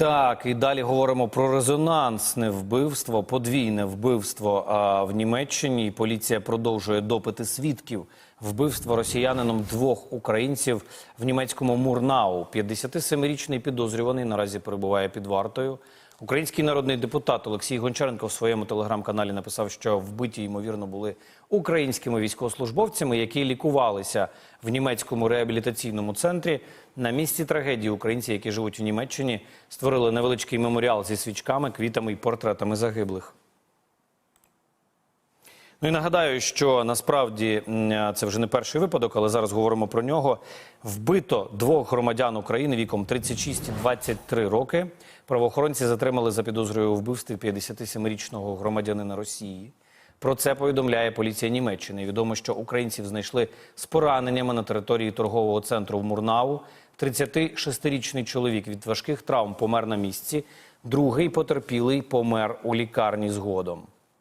Так, і далі говоримо про резонансне вбивство, подвійне вбивство а, в Німеччині. Поліція продовжує допити свідків вбивства росіянином двох українців в німецькому Мурнау. 57-річний підозрюваний наразі перебуває під вартою. Український народний депутат Олексій Гончаренко в своєму телеграм-каналі написав, що вбиті ймовірно були українськими військовослужбовцями, які лікувалися в німецькому реабілітаційному центрі. На місці трагедії українці, які живуть в Німеччині, створили невеличкий меморіал зі свічками, квітами і портретами загиблих. Ну і нагадаю, що насправді це вже не перший випадок, але зараз говоримо про нього. Вбито двох громадян України віком 36 і 23 роки. Правоохоронці затримали за підозрою у вбивстві 57-річного громадянина Росії. Про це повідомляє поліція Німеччини. Відомо, що українців знайшли з пораненнями на території торгового центру в Мурнау. 36-річний чоловік від важких травм помер на місці. Другий потерпілий помер у лікарні згодом.